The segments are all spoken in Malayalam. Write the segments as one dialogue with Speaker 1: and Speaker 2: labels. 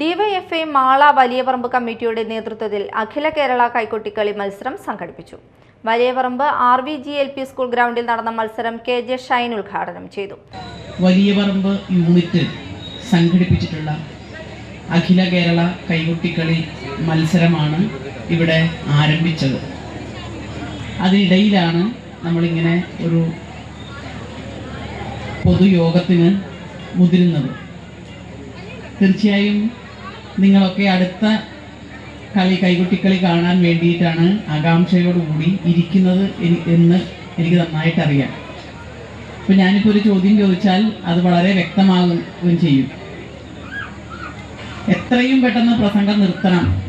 Speaker 1: ഡിവൈഎഫ്ഐ മാള വലിയപറമ്പ് കമ്മിറ്റിയുടെ നേതൃത്വത്തിൽ അഖില കേരള കൈക്കൊട്ടിക്കളി മത്സരം സംഘടിപ്പിച്ചു. Valiyaparamba R V G L P school ഗ്രൗണ്ടിൽ നടന്ന മത്സരം കെ ജെ ഷൈൻ ഉദ്ഘാടനം ചെയ്തു.
Speaker 2: വലിയപറമ്പ് യൂണിറ്റ് സംഘടിപ്പിച്ചിട്ടുള്ള അഖില കേരള കൈകൊട്ടിക്കളി മത്സരമാണ് ഇവിടെ ആരംഭിച്ചത്. അതിനിടയിലാണ് നമ്മളിങ്ങനെ ഒരു പൊതുയോഗത്തിന് മുതിരുന്നത്. തീർച്ചയായും നിങ്ങളൊക്കെ അടുത്ത കളി കൈകുട്ടിക്കളി കാണാൻ വേണ്ടിയിട്ടാണ് ആകാംക്ഷയോടുകൂടി ഇരിക്കുന്നത് എനി- എന്ന് എനിക്ക് നന്നായിട്ട് അറിയാം അപ്പം ഞാനിപ്പോൾ ഒരു ചോദ്യം ചോദിച്ചാൽ അത് വളരെ വ്യക്തമാകുകയും ചെയ്യും. എത്രയും പെട്ടെന്ന് പ്രസംഗം നിർത്തണം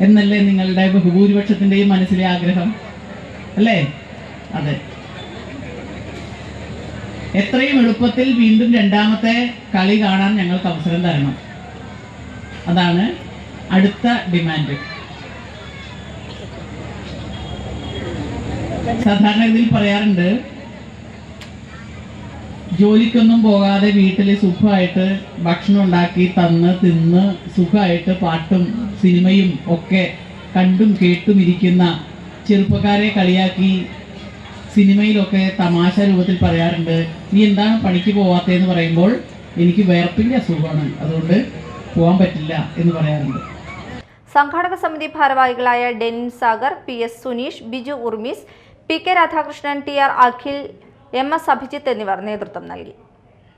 Speaker 2: എന്നല്ലേ നിങ്ങളുടെ ബഹുഭൂരിപക്ഷത്തിന്റെയും മനസ്സിലെ ആഗ്രഹം? അല്ലേ? അതെ. എത്രയും എളുപ്പത്തിൽ വീണ്ടും രണ്ടാമത്തെ കളി കാണാൻ ഞങ്ങൾക്ക് അവസരം തരണം. അതാണ് അടുത്ത ഡിമാൻഡ്. സാധാരണ ഇതിൽ പറയാറുണ്ട് ജോലിക്കൊന്നും പോകാതെ വീട്ടിൽ സുഖമായിട്ട് ഭക്ഷണം ഉണ്ടാക്കി തന്ന് തിന്ന് സുഖമായിട്ട് പാട്ടും സിനിമയും ഒക്കെ കണ്ടും കേട്ടും ഇരിക്കുന്ന ചെറുപ്പക്കാരെ കളിയാക്കി സിനിമയിലൊക്കെ തമാശ രൂപത്തിൽ പറയാറുണ്ട് നീ എന്താണ് പണിക്ക് പോവാത്തതെന്ന് പറയുമ്പോൾ എനിക്ക് വേർപ്പിന്റെ അസുഖമാണ് അതുകൊണ്ട് പോകാൻ പറ്റില്ല എന്ന് പറയാറുണ്ട്.
Speaker 1: സംഘാടക സമിതി ഭാരവാഹികളായ Denin Sagar P S Suneesh Biju Urmis P K Radhakrishnan T R Akhil M S Abhijith എന്നിവർ നേതൃത്വം നൽകി.